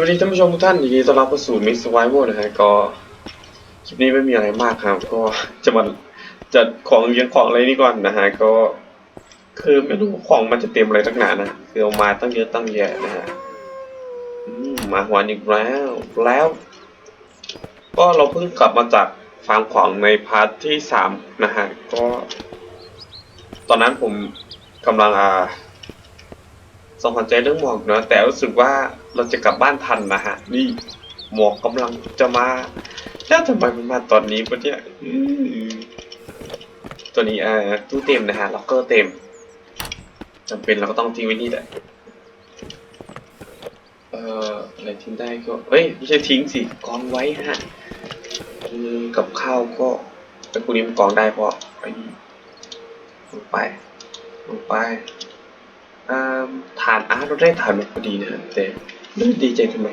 วัสดีท่านผู้ชมทุกท่านยินดีต้อนรับเข้าสู่มิสไวโวนะฮะก็คลิปนี้ไม่มีอะไรมากครับก็จะมาจัดของเลี้ยงของอะไรนี่ก่อนนะฮะก็คือไม่รู้ของมันจะเต็มอะไรตั้งหนานะคือเอามาตั้งเยอะตั้งแยะนะฮะมาหวานอีกแล้วแล้ว ก็เราเพิ่งกลับมาจากฟาร์มของในพาร์ทที่สามนะฮะก็ ตอนนั้นผมกำลังอ่าสองหัวใจเรื่องหมอกนะแต่รู้สึกว่า เราจะกลับบ้านทันนะฮะ นี่หมอกกำลังจะมา แล้วทำไมมันมาตอนนี้ปะเนี่ยตัวนี้อ่าตู้เต็มนะฮะล็อกเกอร์เต็มจำเป็นเราก็ต้องทิ้งไว้นี่แหละเอ่ออะไรทิ้งได้ก็เอ้ยไม่ใช่ทิ้งสิกองไว้ฮะกับข้าวก็ไอ้พวกนี้มันกองได้เพราะไอ้ลงไปลงไปอ่าฐานอาร์ตเราได้ฐานมาพอดีนะฮะแต่ ไม่รู้ดีใจทำไม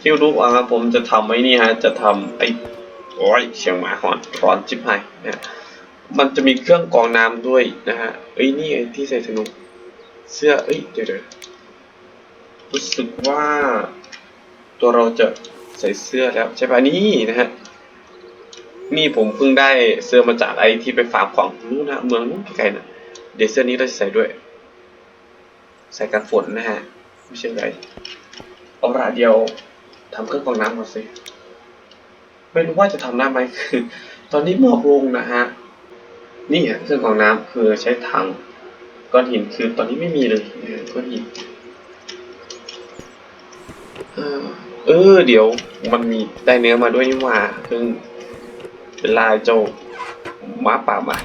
ที่รู้ว่าผมจะทำไอ้นี่ฮะ จะทำไอ้โอ้ยเชียงหมาหอนร้อนจิบหายนะฮะมันจะมีเครื่องกรองน้ำด้วยนะฮะเอ้ยนี่ไอ้ที่ใส่ธนูเสื้อเอ้ยเดี๋ยวเดี๋ยวรู้สึกว่าตัวเราจะใส่เสื้อแล้วใช่ปะนี่นะฮะนี่ผมเพิ่งได้เสื้อมาจากไอ้ที่ไปฟาร์มของนู้นนะเมืองนู้นไกลๆนะเดี๋ยวเสื้อนี้เราจะใส่ด้วย ใส่กันฝนนะฮะ ไม่ใช่ไรเอาละเดียวทำเครื่องกรองน้ำก่อนสิไม่รู้ว่าจะทำได้ไหมคือ ตอนนี้หมอกลงนะฮะ นี่ฮะเครื่องกรองน้ำคือใช้ถังก้อนหินคือตอนนี้ไม่มีเลยก้อนหินเออเดี๋ยวมันมีได้เนื้อมาด้วยนี่หว่าเพิ่งเป็นลายเจ้าหมาป่ามา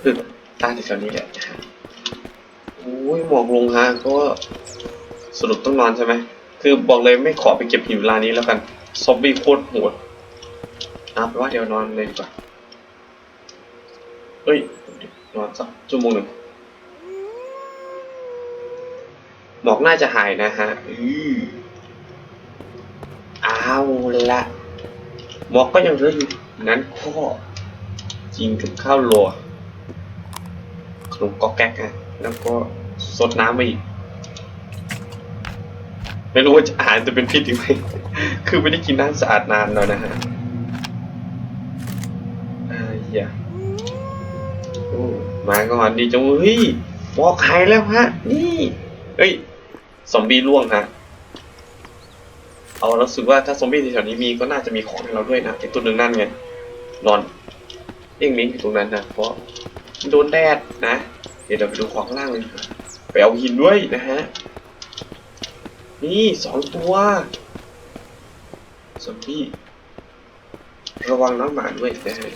คือตาที่แถวนี้แหละฮะโอ้ยหมอกลงฮะก็ สรุปต้องนอนใช่ไหม คือบอกเลยไม่ขอไปเก็บหินเวลานี้แล้วกัน ซอมบี้โคตรโหดเอาเป็นว่าเดี๋ยวนอนเลยดีกว่า เฮ้ย นอนสักชั่วโมงหนึ่งหมอกน่าจะหายนะฮะ อือเอาละหมอกก็ยังเหลืออยู่ นั้นก็กินกับข้าวโลขนมก๊อกแก๊กอะแล้วก็สดน้ำมาอีก ไม่รู้ว่าอาหารจะเป็นพิษหรือไม่คือไม่ได้กินน้ำสะอาดนานแล้วนะฮะอ่าอย่าโอ้มาก่อนดีจังเฮ้ยบอกใครแล้วฮะ นี่เฮ้ยซอมบี้ล่วงฮะเอารู้สึกว่าถ้าซอมบี้แถวนี้มีก็น่าจะมีของให้เราด้วยนะไอตัวหนึ่งนั่นไงนอนเด้งลิงอยู่ตรงนั้นนะเพราะโดนแดดนะ เดี๋ยวเราไปดูของล่างเลยไปเอาหินด้วยนะฮะ นี่สองตัวซอมบี้ระวังน้องหมาด้วยนะฮะ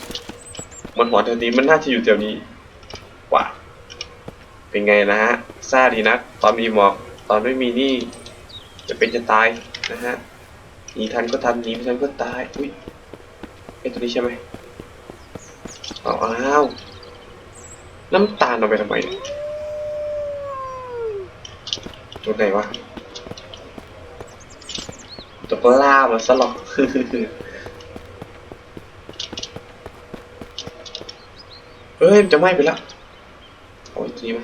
มันหัวแถวนี้มันน่าจะอยู่แถวนี้กว่าเป็นไงนะฮะซาดีนะตอนมีหมอกตอนไม่มีนี่ จะเป็นจะตายนะฮะหนีทันก็ทันหนีไม่ทันก็ตายอุ้ยไอตัวนี้ใช่ไหมเอาอ้าวน้ำตาลเอาไปทำไมเนี่ยตัวไหนวะ จะก็ล่ามันซะหรอกเฮ้ยมันจะไหม้ไปแล้วโอ้ยจีไหม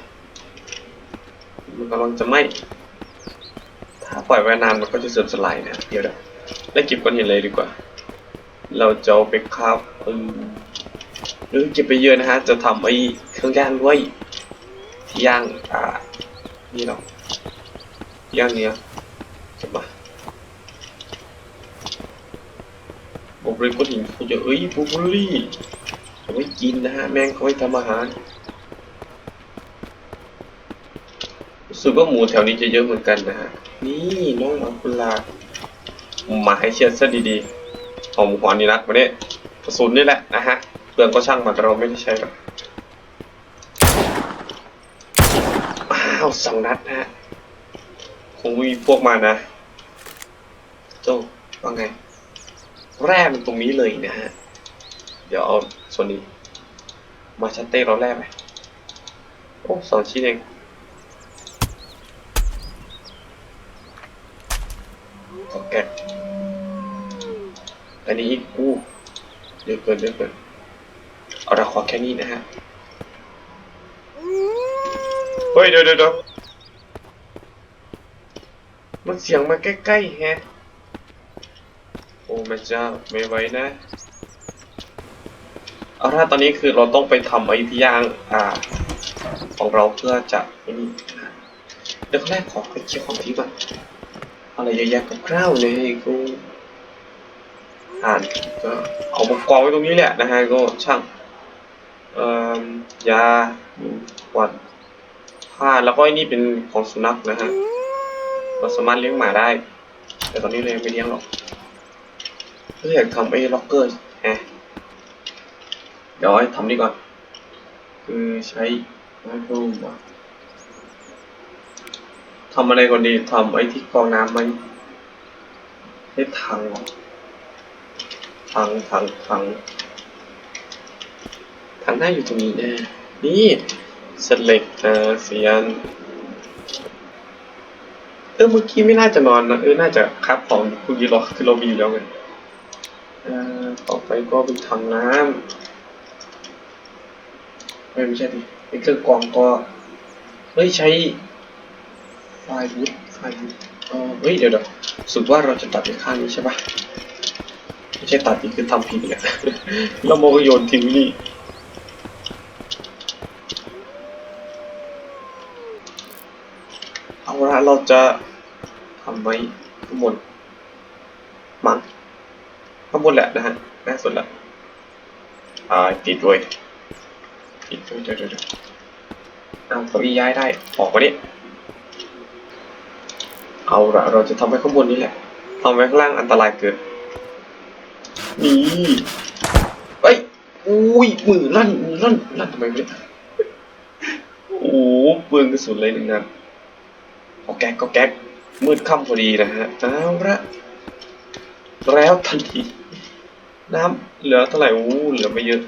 มันกำลังจะไหม้ถ้าปล่อยไว้นานมันก็จะเสื่อมสลายนะเดี๋ยวเดี๋ยวแล้เก็บก้อนหินเลยดีกว่า เราจะเอาไปคาบเออหรือเก็บไปเยอะนะฮะ จะทำไอ้เครื่องย่างด้วยที่ย่างอ่านี่เนาะย่างเนี้ยเก็บมา บอกเลยก้อนหินเขาจะเอ้ยบูเบอรี่เอาไว้กินนะฮะแมงเขาไว้ทำอาหารรู้สึกว่าหมูแถวนี้จะเยอะเหมือนกันนะฮะนี่น้องอักุลามาให้เชียร์ซะดีๆหอมหวานนี่นักมาเนี่ยกระสุนนี่แหละนะฮะเปลืองก็ช่างมันแต่เราไม่ได้ใช้หรอกอ้าวสองนัดนะฮะคงไม่มีพวกมานะโจ้ว่าไง แร่มันตรงนี้เลยนะฮะ เดี๋ยวเอาส่วนนี้ มาชัตเต้เราแร่ไหมโอ้สองชิ้นเองขอแกะอันนี้อีกอู้เยอะเกินเยอะเกินเอาเราขอแค่นี้นะฮะ เฮ้ยเดี๋ยวเดี๋ยวเดี๋ยวมันเสียงมาใกล้ๆแฮะ โอ้แม่เจ้าไม่ไหวนะเอาถ้าตอนนี้คือเราต้องไปทำไอ้ที่ย่างอ่า ของเราเพื่อจะไอ้นี่เดี๋ยวแรกขอไปเช็คของที่ก่อนอะไรเยอะแยะกับข้าวเลยกูอ่านก็เอามากองไว้ตรงนี้แหละนะฮะก็ช่างเอ่อยาขวดผ้าแล้วก็ไอ้นี่เป็นของสุนัขนะฮะเราสามารถเลี้ยงหมาได้ แต่ตอนนี้เรายังไม่เลี้ยงหรอก เพื่อยากทำไอ้ล็อกเกอร์ฮะเดี๋ยวทำนี่ก่อน คือใช้ไมโครวะทำอะไรก่อนดีทำไอ้ที่กองน้ำไหมให้ถังถังถังถังถังหน้อยู่ตรงนี้แน่นี่สเหล็กนะเสียนเออเมื่อกี้ไม่น่าจะนอนนะเออน่าจะครับของคุณยีรอคือเรามีอยู่แล้วไง ต่อไปก็เป็นถังน้ำไม่ไม่ใช่ดิเป็นเครื่องกรองก็เฮ้ยใช้ไฟวุดไฟวุดเออเฮ้ยเดี๋ยวเดี๋ยวสุดว่าเราจะตัดไปข้างนี้ใช่ปะไม่ใช่ตัดนี่คือทำผิดเนี่ยแล้วโมก็โยนทิ้งนี่เอาละเราจะทำไว้ข้างบนมั้ง ข้างบนแหละนะฮะน่าสุดละอ่าติดด้วยติดด้วยเดี๋ยวเดี๋ยวเดี๋ยวเอาเก้าอี้ย้ายได้ออกมาดิเอาละเราจะทำไว้ข้างบนนี้แหละทำไว้ข้างล่างอันตรายเกินนี่เอ้ยอุ้ยมือลั่นมือลั่นลั่นทำไมไม่ได้โอ้โหเปลืองกระสุนเลยหนึ่งนัดก็แก๊กก็แก๊กมืดค่ำพอดีนะฮะเอาละ แล้วทันทีน้ำเหลือเท่าไหร่อู้เหลือไม่เยอะ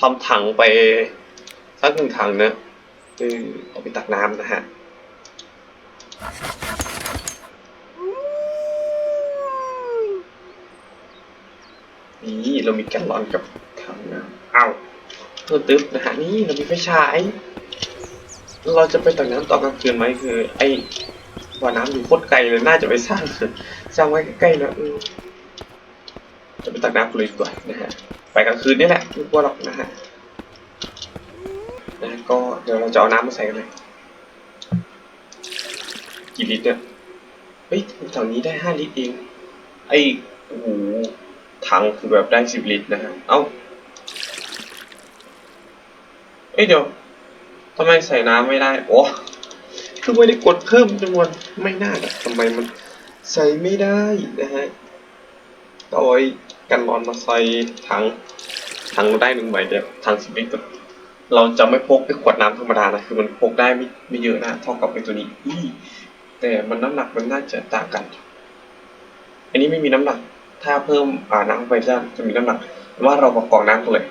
ทำถังไปสักหนึ่งถังนะเออเอาไปตักน้ำนะฮะนี่เรามีแกลลอนกับถังน้ำเอาเพิ่มตึ๊บนะฮะนี่เรามีไฟฉายเราจะไปตักน้ำตอนกลางคืนไหมคือ ไอ้บ่อน้ำอยู่โคตรไกลเลยน่าจะไปสร้าง สร้างไว้ใกล้ๆนะเออจะไปตักน้ำกันเลยดีกว่านะฮะ ไปกลางคืนนี่แหละไม่กลัวหรอกนะฮะนะก็เดี๋ยวเราจะเอาน้ำมาใส่กันเลยกี่ลิตรเนี่ย เฮ้ยถังนี้ได้ห้าลิตรเอง ไอ้โอ้โหถังคือแบบได้สิบลิตรนะฮะ เอ้าเอ้ยเดี๋ยวทำไมใส่น้ำไม่ได้ โอ้ คือไม่ได้กดเพิ่มจำนวน ไม่น่าทำไมมัน ใส่ไม่ได้นะฮะก็เอาไอ้กันร้อนมาใส่ถังถังเราได้หนึ่งใบเดียวถังสิบลิตรเราจะไม่พกไอ้ขวดน้ำธรรมดานะคือมันพกได้ไม่ไม่เยอะนะเท่ากับไอ้ตัวนี้แต่มันน้ำหนักมันน่าจะต่างกัน อันนี้ไม่มีน้ำหนัก ถ้าเพิ่มอ่าน้ำไปจะจะมีน้ำหนักว่าเราประกองน้ำกันเลย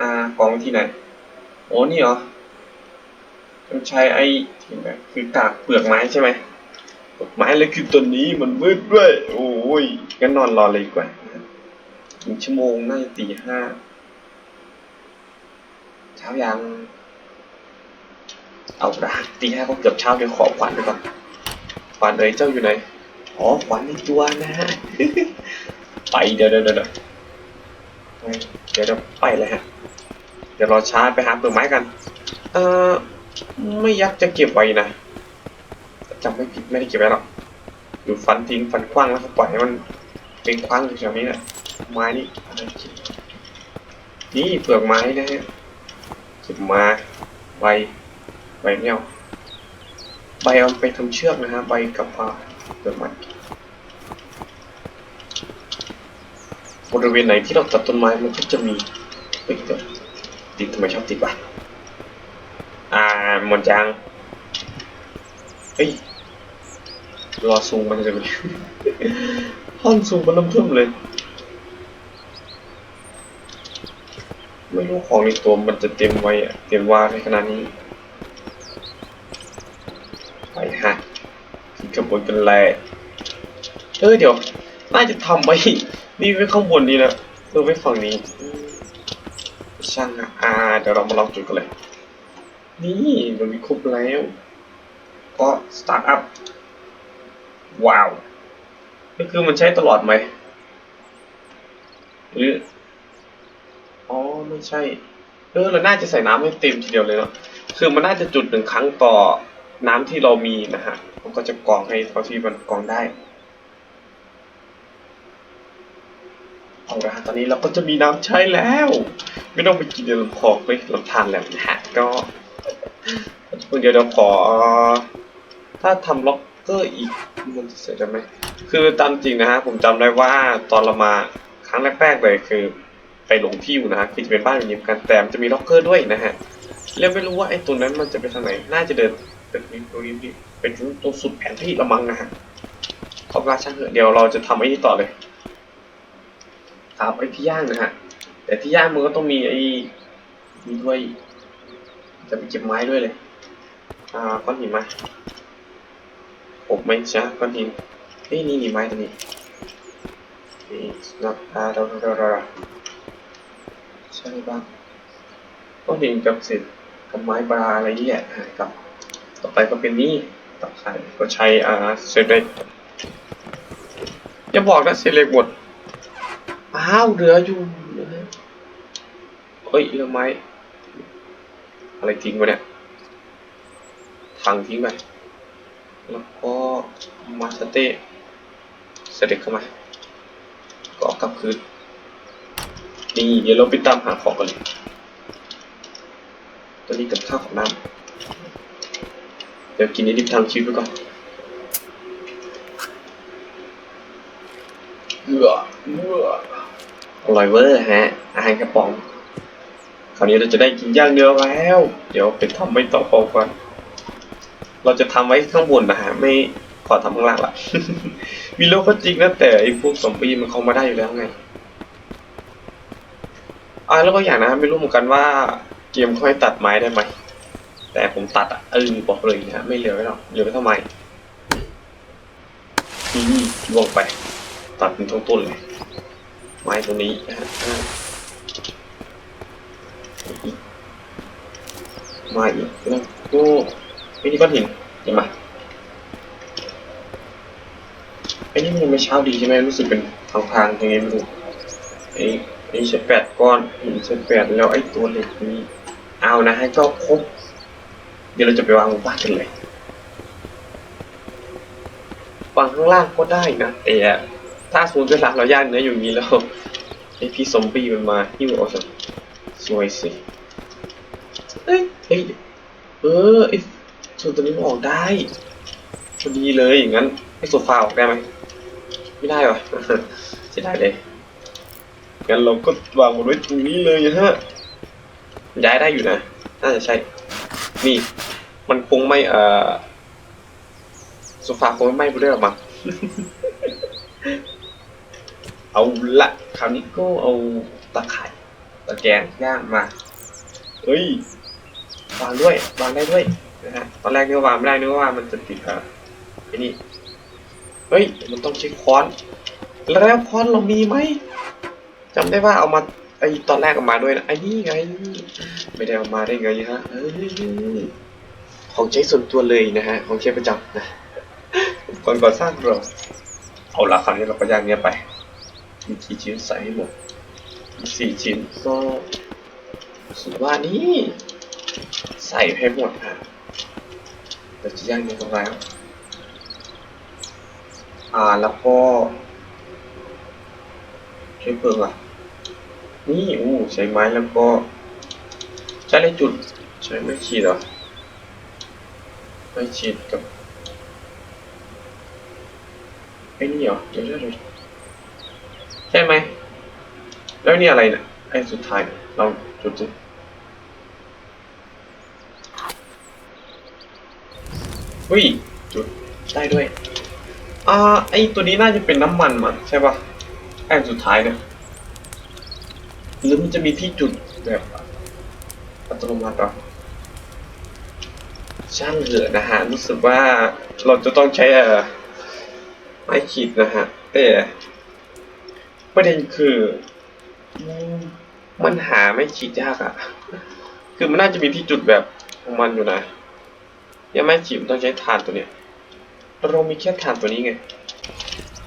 อ่ากองที่ไหนโอ้นี่เหรอมันใช้ไอ้ที่แบบคือกากเปลือกไม้ใช่ไหม เปลือกไม้เลยคือตัวนี้มันมืดด้วย โอ้ยงั้นนอนรอเลยดีกว่าหนึ่งชั่วโมงน่าจะตีห้าเช้ายัง เอาละตีห้าก็เกือบเช้าเดี๋ยวขอขวัญไปก่อนขวัญเอ้ยเจ้าอยู่ไหนอ๋อขวัญในตัวนะฮะไปเดี๋ยวเดี๋ยวเดี๋ยวเดี๋ยวเดี๋ยวเดี๋ยวไปเลยฮะเดี๋ยวรอช้าไปหาเปลือกไม้กัน เอ่อไม่ยักจะเก็บไว้นะ จำไม่ผิดไม่ได้เก็บไว้หรอกอยู่ฟันทิ้งฟันคว้างแล้วก็ปล่อยให้มันเป็นคว้างอยู่แถวนี้แหละไม้นี่อะไรคิดนี่เปลือกไม้นะฮะเก็บมาใบใบเนี่ยใบเอาไปทำเชือกนะฮะใบกับอ่าเปลือกไม้บริเวณไหนที่เราตัดต้นไม้มันก็จะมีเฮ้ยเดี๋ยวติดทำไมชอบติดวะอ่าหมดยางเฮ้ย รอซูมมันจะมีห้องซูมมันเริ่มเพิ่มเลย ไม่รู้ของในตัวมันจะเต็มไว้อะเต็มว่าในขนาดนี้ ไปฮะขึ้นข้างบนกันเลยเออเดี๋ยว น่าจะทำไว้นี่ไว้ข้างบนดีนะเออไว้ฝั่งนี้ ช่างอะอ่าเดี๋ยวเรามาลองจุดกันเลย นี่มันมีครบแล้ว ก็สตาร์ทอัพ ว้าวก็คือมันใช้ตลอดไหมหรืออ๋อไม่ใช่เออเราน่าจะใส่น้ำให้เต็มทีเดียวเลยเนาะคือมันน่าจะจุดหนึ่งครั้งต่อน้ำที่เรามีนะฮะมันก็จะกรองให้เท่าที่มันกรองได้เอาละตอนนี้เราก็จะมีน้ำใช้แล้ว ไม่ต้องไปกินเดี๋ยวลำคอไม่ลำทานแล้วนะฮะก็เดี๋ยวเดี๋ยวขอ ถ้าทำล็อก เกอร์อีกมันจะเสร็จได้ไหมคือตามจริงนะฮะผมจำได้ว่าตอนเรามาครั้งแรกๆเลยคือ ไปหลงที่อยู่นะฮะคือจะเป็นบ้านแบบนี้เหมือนกันแต่มันจะมีล็อกเกอร์ด้วยนะฮะแล้วไม่รู้ว่าไอ้ตัวนั้นมันจะไปทางไหนน่าจะเดินเป็นตรงนี้เป็นตรงสุดแผนที่ละมังนะฮะขอบราช่างเถอะเดี๋ยวเราจะทำไอ้นี่ต่อเลยครับไอ้ที่ย่างนะฮะแต่ที่ย่างมันก็ต้องมีไอ้มีด้วย จะไปเก็บไม้ด้วยเลย อ่าก้อนหินมา ผมไม่ใช่ก้อนหินเฮ้ยนี่นี่ไม้ตัวนี้นี่นับอ่าเราเราเราเราใช่บ้างก้อนหินกับเศษกับไม้บราอะไรนี่แหละอ่ากับ ต่อไปก็เป็นนี่ตับไข่ก็ใช้อ่าเศษเลกอย่าบอกนะเศษเล็กหมดอ้าวเหลืออยู่เฮ้ยเรือไม้อะไรทิ้งวะเนี่ยถังทิ้งไป แล้วก็มาสเต้เสด็จเข้ามาก็เอากลับคืนนี่เดี๋ยวเราไปตามหาของกันเลยตัวนี้กับข้าวของน้ำเดี๋ยวกินนี้ดิบทางชีวิตไปก่อนเอือเอืออร่อยเวอร์ฮะ อาหารกระป๋อง คราวนี้เราจะได้กินย่างเนื้อแล้ว เดี๋ยวไปทำไม่ต่อพอก่อน เราจะทำไว้ข้างบนนะฮะ ไม่ขอทำข้างล่างละมีโลกก็จริงนะแต่ไอ้พวกซอมบีมันเข้ามาได้อยู่แล้วไงอ่าแล้วก็อย่างนะไม่รู้เหมือนกันว่าเกมเขาให้ตัดไม้ได้ไหมแต่ผมตัดอะเออบอกเลยนะฮะไม่เหลือไว้หรอกเหลือไว้ทำไมนี่ลงไป ตัดเป็นต้นต้นเลย ไม้ตัวนี้มาอีกแล้วก็ ไม่นี่ก้อนหินเห็นไหมไอ้นี่มันยังไม่เช้าดีใช่ไหมรู้สึกเป็นทางทางยังไงไม่รู้ไอ้ไอ้ใช้แปดก้อนหินใช้แปดแล้วไอ้ตัวเหล็กนี้เอานะให้ก็ครบเดี๋ยวเราจะไปวางบ้านกันเลยวางข้างล่างก็ได้นะแต่ถ้าสมมติเวลาเราย่างเนื้ออยู่นี้แล้วไอพี่ซอมบี้มันมาหิ้วเอาซะสวยสิเอ้ยเฮ้ยเออไอ ส่วนตัวนี้มันออกได้พอดีเลยอย่างนั้นไอโซฟาออกได้ไหมไม่ได้หรอเสียดายเลยงั้นเราก็วางมันไว้ตรงนี้เลยนะฮะย้ายได้อยู่นะน่าจะใช่นี่มันคงไม่เอ่อโซฟาคงไม่ไหม้ไปด้วยหรอกมั้งเอาละคราวนี้ก็เอาตะไคร่ตะแกรงย่างมาเฮ้ยวางด้วยวางได้ด้วย นะฮะตอนแรกนึกว่าวางไม่ได้นึกว่ามันจะติดอะไอ้นี่เฮ้ยมันต้องใช้ค้อน แล้วค้อนเรามีไหมจำได้ว่าเอามาไอตอนแรกเอามาด้วยนะไอ้นี่ไง ไม่ได้เอามาได้ไงฮะเอ้ยของใช้ส่วนตัวเลยนะฮะของใช้ประจำนะก่อนก่อสร้างเราเอาละคราวนี้เราก็ย่างเนี้ยไปมีกี่ชิ้นใส่ให้หมดสี่ชิ้นก็สุดว่านี้ใส่ให้หมดฮะ เจะย่างเนี้ยตรงแล้วอ่าแล้วก็ใช้เพิงอะ นี่อู้ใช้ไม้แล้วก็ใช้อะไรจุดใช้ไม่ขีดหรอไม่ขีดกับไอ้นี่เหรอเดี๋ยวเดี๋ยวยใช่ไหมแล้วนี่อะไรเนี่ยไอ้สุดท้ายเราจุดสิ เฮ้ยจุดได้ด้วย อ่าไอ้ตัวนี้น่าจะเป็นน้ำมันมันใช่ปะไอ้อันสุดท้ายเนี่ยหรือมันจะมีที่จุดแบบอัตโนมัติหรอช่างเถอนะฮะรู้สึกว่าเราจะต้องใช้เอ่อไม้ขีดนะฮะแต่ประเด็นคือมมันหาไม่ขีดยากอะคือมันน่าจะมีที่จุดแบบของมันอยู่นะ ยังไม่ขีดมันต้องใช้ถ่านตัวเนี้ยเรามีแค่ถ่านตัวนี้ไง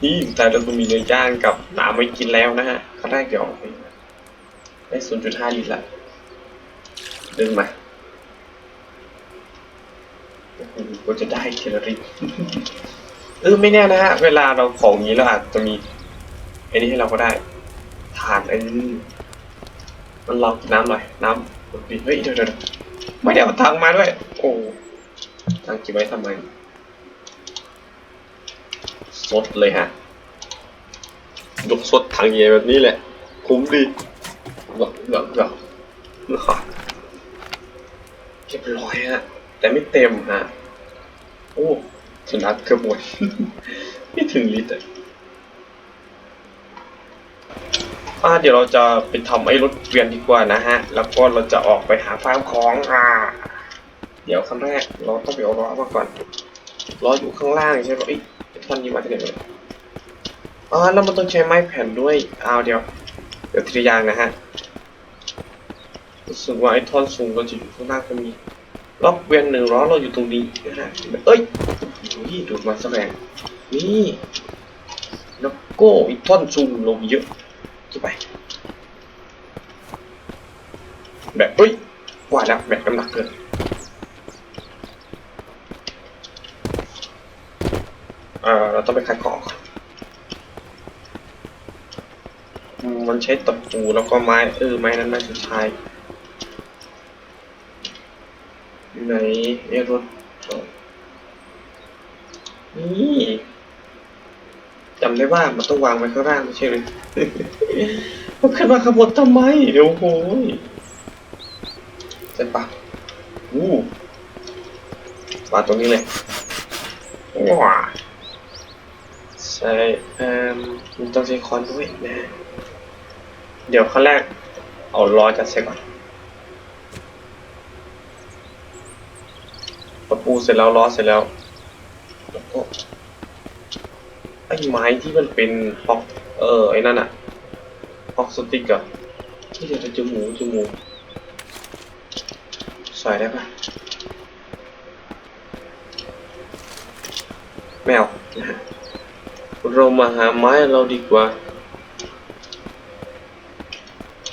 นี่แต่เราต้องมีเนื้อย่างกับน้ำไว้กินแล้วนะฮะขั้นแรกเดี๋ยวไปได้ศูนย์จุดห้าลิตรละดึงมาก็จะได้เทละลิตรเออไม่แน่นะฮะ เวลาเราของนี้เราอาจจะมีไอ้นี่ให้เราก็ได้ทานเออมันลองน้ำหน่อย น้ำเฮ้ยเดี๋ยวเดี๋ยวเดี๋ยวไม่ได้เอาตังมาด้วย โอ้ ตั้งค์เก็บไว้ทำไมสดเลยฮะยกสดถังใหญ่แบบนี้แหละ คุ้มดีหวังหวังหวังเรียบร้อยฮะ แต่ไม่เต็มฮะ โอ้สุนัขเกือบหมดไม่ถึงลิตรอ่าเดี๋ยวเราจะไปทำไอ้รถเกวียนดีกว่านะฮะ แล้วก็เราจะออกไปหาฟาร์มของอ่า เดี๋ยวขั้นแรกเราต้องไปเอาล้อมาก่อนล้ออยู่ข้างล่างใช่ไหมเอ้ยไอ้ท่อนนี้มาที่ไหนเนี่ยอ๋อแล้วมันต้องใช้ไม้แผ่นด้วยอ้าวเดี๋ยว เดี๋ยวทีละอย่างนะฮะรู้สึกว่าไอ้ท่อนสูงเราจะอยู่ข้างล่างก็มีล็อกเวียนหนึ่งล้อเราอยู่ตรงนี้นะฮะเอ้ยนี่ดูดมาแสดงนี่แล้วก็อีกท่อนซูมลงเยอะจะไป แบบเอ้ยกว่าแล้วแบบน้ำหนักเกิน เออเราต้องไปคัดกรองก่อนอืมมันใช้ตะปูแล้วก็ไม้เออไม้นั้นไม้สุดท้ายอยู่ไหนเอยรถนี่จำได้ว่ามันต้องวางไว้ข้างล่างไม่ใช่เลยมันขึ้นมาขบวนทำไมเดี๋ยวโอ้ยเสร็จปะอู้วาตรงนี้เลยว้า ใช่เอ่อมันต้องใช้คอนด้วยนะ เดี๋ยวขั้นแรก เอาล้อจัดเสร็จก่อนตะปูเสร็จแล้วล้อเสร็จแล้วแล้วก็ไอ้ไม้ที่มันเป็นฮอกเออไอ้นั่นอะฮอกสติกอะที่เดี๋ยวจะจมูกจมูกใส่ได้ปะแมวนะฮะ เรามาหาไม้เราดีกว่า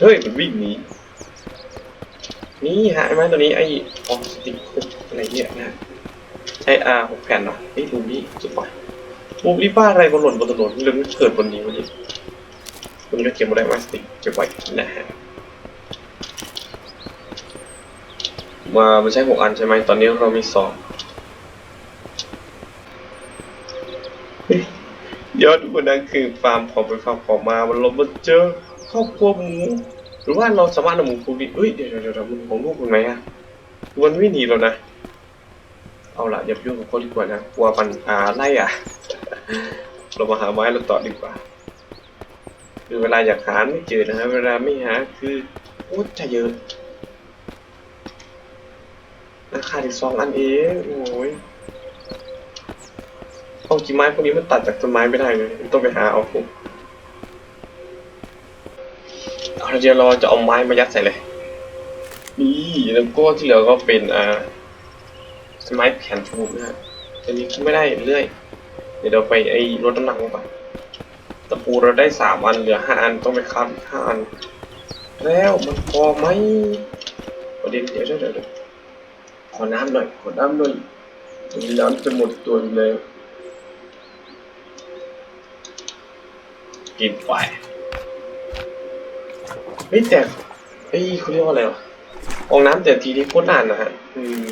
เฮ้ย มันวิ่งหนีนี่ฮะไอ้ไม้ตัวนี้ไอ้ออกสติกคุกอะไรเนี่ยนะใช้อาหกแผ่นเนาะไอ้รูนี่สุดปล่อยรูนี่บ้าอะไรบนหล่นบนถนนเรื่องเกิดบนนี้วันนี้วันนี้ก็เก็บมาได้ไม้สติกเก็บไว้นะฮะมามันใช้หกอันใช่ไหมตอนนี้เรามีสองเฮ้ย ยอดทุกคนนั่นคือฟาร์มของไปฟาร์มของมา มันลงมาเจอครอบครัวหมู หรือว่าเราสามารถนำหมูฟูดิเอ้ยเดี๋ยวเดี๋ยวเดี๋ยวมันของลูกมันไหมอะมันไม่หนีแล้วนะ เอาละอย่าไปยุ่งกับเขาดีกว่านะกลัวมันอ่าไล่อะ เรามาหาไม้เราต่อดีกว่า คือเวลาอยากหาไม่เจอนะฮะเวลาไม่หาคือโอ้จะเยอะราคาถึงสองอันเองโอ้ย เอากี่ไม้พวกนี้มันตัดจากต้นไม้ไม่ได้เลยต้องไปหาเอาผมเอาเดี๋ยวเราจะเอาไม้มายัดใส่เลย นี่แล้วก็ที่เหลือก็เป็นอ่าไม้แผ่นฟูนะฮะจะมีขึ้ไม่ได้เรื่อย เดี๋ยวเราไปไอ้ลดน้ำหนักลงไปตะปูเราได้สามอันเหลือห้าอันต้องไปคับอีกห้าอัน แล้วมันพอไหมประเด็นเดี๋ยวเดี๋ยวเดี๋ยวขอน้ำหน่อยขอน้ำหน่อยมีน้ำจะหมดตัวอยู่แล้ว กินไปเฮ้ยแต่เฮ้ยเขาเรียกว่าอะไรวะออกน้ำแต่ทีนี้โคตรนานนะฮะ อืม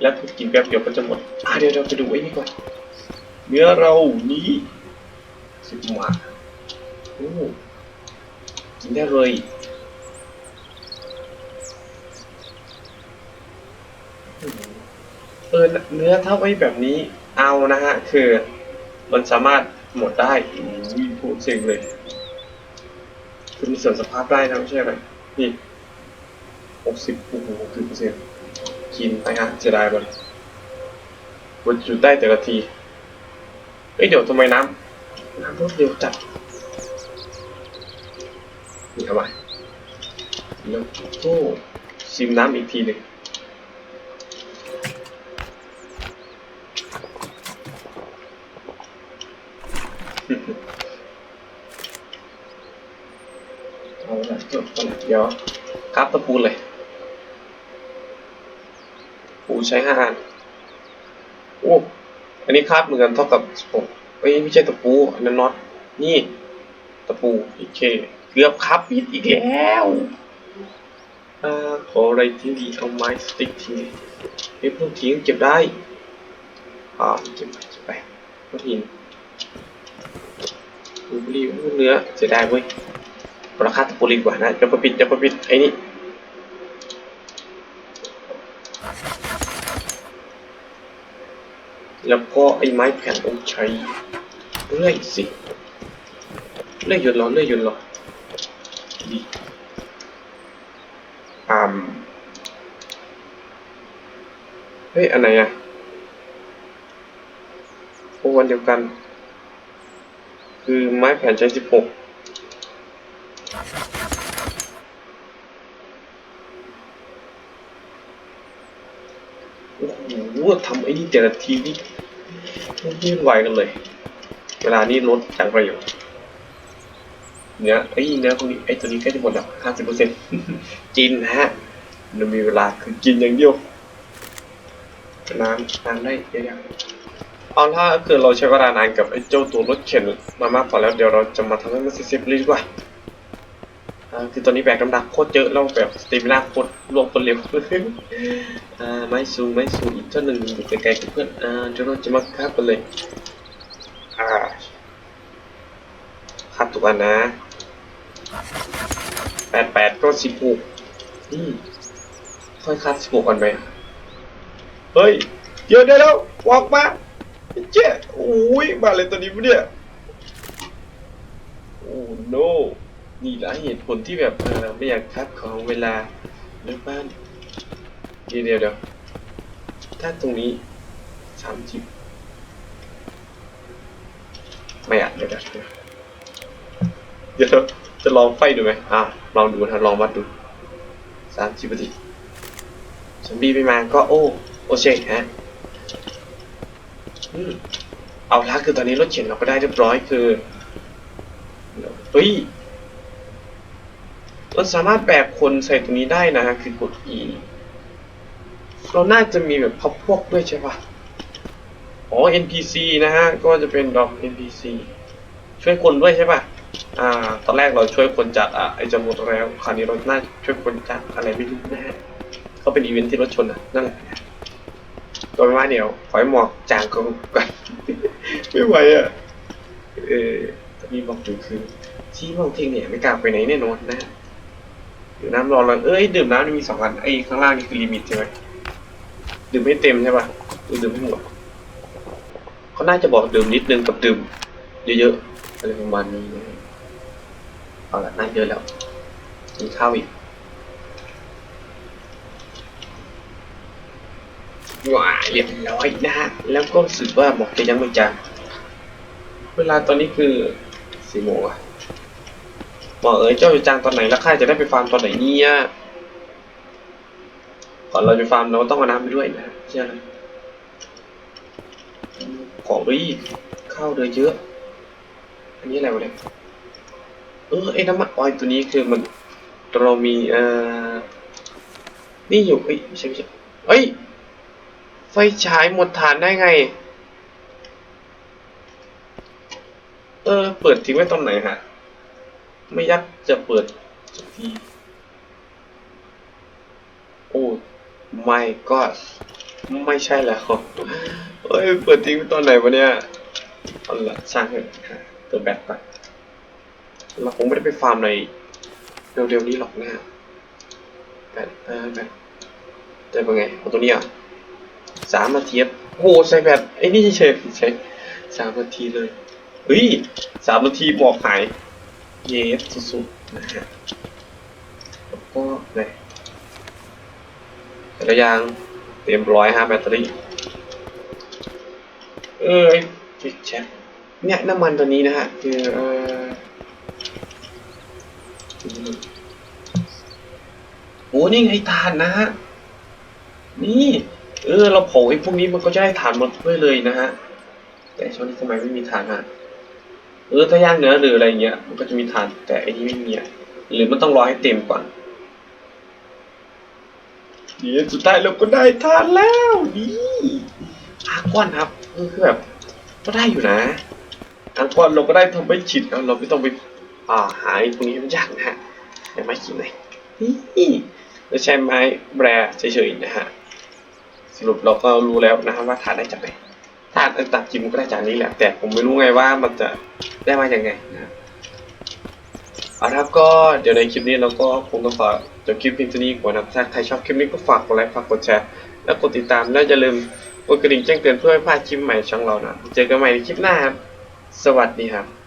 แล้วกินแป๊บเดียวก็จะหมด อะเดี๋ยวเราไปดูไอ้นี่ก่อน เนื้อเรานี้สิบหมาโอ้กินได้เลยเออเนื้อถ้าไว้แบบนี้เอานะฮะ คือมันสามารถ หมดได้อุ้ยพูดเสียงเลยคือมันเสริมสภาพได้นะไม่ใช่อะไรนี่หกสิบโอ้โหหกสิบเปอร์เซ็นต์กินไปฮะเสียดายมันมันอยู่ใต้แต่ละทีเอ้ยเดี๋ยวทำไมน้ำน้ำรวดเร็วจัดนี่เอาไปแล้วก็ชิมน้ำอีกทีหนึ่ง เอาละจบกันเดี๋ยวครับตะปูเลย ปูใช้ห้าอันโอ้อันนี้คาบเหมือนกันเท่ากับผมเอ้ยไม่ใช่ตะปูอันนั้นน็อตนี่ ตะปูโอเคเกือบครับปิดอีกแล้วอ่าขออะไรทิ้งดีเอาไม้สติ๊กทิ้งเฮ้ยพวกทิ้งเก็บได้อ่าเก็บไปเก็บไปพวกหิ นดูบุรีเนื้อเสียดายเว้ยราคาตะปูดีกว่านะจะประปิดจะประปิดไอ้นี่แล้วก็ไอ้ไม้แผ่นต้องใช้เลื่อยสิเลื่อยหยุดเหรอเลื่อยหยุดเหรอดีอ่ามเฮ้ยอันไหนอะโอ้วันเดียวกัน คือไม้แผ่นใช้สิบหกโอ้โหทำไอ้นี่แต่ละทีนี่ไม่ไหวกันเลย เวลานี้ลดจากประโยชน์เนื้อไอ้ยเนื้อพวกนี้ไอ้ตัวนี้ใกล้จะหมดแล้วห้าสิบเปอร์เซ็นต์กินนะฮะมันมีเวลาคือกินอย่างเดียวนานนานได้เยอะๆ เอาถ้าเกิดเราใช้เวลานานกับไอ้เจ้าตัวรถเข็นมามากพอแล้วเดี๋ยวเราจะมาทำให้มันเสร็จๆเลยดีกว่าอ่าคือตอนนี้แบกน้ำหนักโคตรเยอะแล้วแบบสเตมินาโคตรลงคนเร็วอ่าไม้สูงไม้สูงอีกเท่าหนึ่งอยู่ไกลๆกับเพื่อนอ่าเดี๋ยวเราจะมาคับกันเลยอ่าคับทุกอันนะแปดแปดก็สิบหกอืมค่อยคัดสิบหกกันไหมเฮ้ยเดี๋ยวได้แล้ววอกมา เจ๊โอ้ยมาเลยตัวนี้ปะเนี่ย โอ้ no นี่แหละเหตุผลที่แบบเออไม่อยากคัดของเวลาเลิกบ้านเดี๋ยวเดี๋ยวเดี๋ยวถ้าตรงนี้สามสิบไม่อะเดี๋ยวเดี๋ยวเดี๋ยวจะลองไฟดูไหมอะลองดูนะลองวัดดูสามสิบนาทีซอมบี้ไม่มาก็โอ้ โอเชฮะ เอาละคือตอนนี้รถเข็นเราก็ได้เรียบร้อยคือเฮ้ยเราสามารถแบกคนใส่ตรงนี้ได้นะฮะคือกด E เราน่าจะมีแบบพับพวกด้วยใช่ปะอ๋อ NPC นะฮะ ก็จะเป็นดอก NPC ช่วยคนด้วยใช่ปะอ่า ตอนแรกเราช่วยคนจากอะไอจำหมดแล้ว คราวนี้เราน่าช่วยคนจากอะไรไม่รู้นะฮะ ก็เป็นอีเวนท์ที่รถชนอะ นั่นแหละ ก็ไม่ว่าเดี๋ยวขอให้หมอกจางก่อนไม่ไหวอะ เออมีบอกอยู่คือที่มองเทงเนี่ยไม่กล้าไปไหนแน่นอนนะดื่มน้ำรอแล้วเอ้ยดื่มน้ำนี่มีสองอันไอ้ข้างล่างนี่คือลิมิตใช่ไหมดื่มไม่เต็มใช่ป่ะดื่มไม่หมดเขาน่าจะบอกดื่มนิดนึงกับดื่มเยอะๆอะไรประมาณนี้เอาละน่าเยอะแล้วกินข้าวอีก ว้าเรียบร้อยนะฮะ แล้วก็รู้สึกว่าหมอกจะยังไม่จางเวลาตอนนี้คือสี่โมงอะบอกเอ้ยเจ้าจะจางตอนไหนแล้วข้าจะได้ไปฟาร์มตอนไหนเนี่ยก่อนเราจะฟาร์มเราต้องเอาน้ำไปด้วยนะเชื่อเลยของรีข้าวเดือเยอะ อันนี้อะไรวะเนี่ยเออไอ้น้ำมันออยตัวนี้คือมันเรามีเอ่อนี่อยู่เอ้ยไม่ใช่ไม่ใช่เอ้ย ไฟฉายหมดฐานได้ไง เออ เปิดทิ้งไว้ตอนไหนฮะ ไม่ยักจะเปิดสักที โอ้ไม่ก็ไม่ใช่แล้วเอ้ย เปิดทิ้งไว้ตอนไหนวะเนี่ยเอาละช่างเถอะเติมแบตก่อนเราคงไม่ได้ไปฟาร์มในเร็วๆนี้หรอกนะฮะแบตเออแบตจะเป็นไงเอาตัวนี้อะ สามนาทีโอ้โหใส่แบตไอ้นี่เฉยใช้สามนาทีเลยเฮ้ยสามนาทีบอกหายเยสสุดๆนะฮะแล้วก็เลยแต่ละอย่างเต็มร้อยฮะแบตเตอรี่เอ้ยแช็คเนี่ยน้ำมันตัวนี้นะฮะคือเออโอ้นี่ไงถ่านนะฮะนี่ เออเราเผาไอ้พวกนี้มันก็จะได้ถ่านหมดด้วยเลยนะฮะ แต่ช่วงนี้ทำไมไม่มีถ่านฮะเออถ้าย่างเนื้อหรืออะไรเงี้ยมันก็จะมีทานแต่อันนี้ไม่มีอะหรือมันต้องรอให้เต็มก่อนเดี๋ยวสุดท้ายเราก็ได้ทานแล้วนี่อาก้อนครับเออคือแบบก็ได้อยู่นะอาก้อนเราก็ได้ทำไปฉิดแล้วเราไม่ต้องไปอ่าหาไอ้พวกนี้ให้มันยากนะฮะเดี๋ยวไม้ขีดหน่อยนี่เราใช้ไม้แบรเฉยๆนะฮะส รุปเราก็รู้แล้วนะครับว่าทานได้จากไหนทานต่างๆกินมันก็ได้จากนี้แหละ แต่ผมไม่รู้ไงว่ามันจะได้มาอย่างไงนะครับเอาละครับก็เดี๋ยวในคลิปนี้เราก็คงต้องขอจบคลิปเพียงเท่านี้ก่อนนะครับถ้าใครชอบคลิปนี้ก็ฝากกดไลค์ฝากกดแชร์และกดติดตามและอย่าลืมกดกระดิ่งแจ้งเตือนเพื่อไม่พลาดคลิปใหม่ช่องเรานะเจอกันใหม่ในคลิปหน้าครับ สวัสดีครับ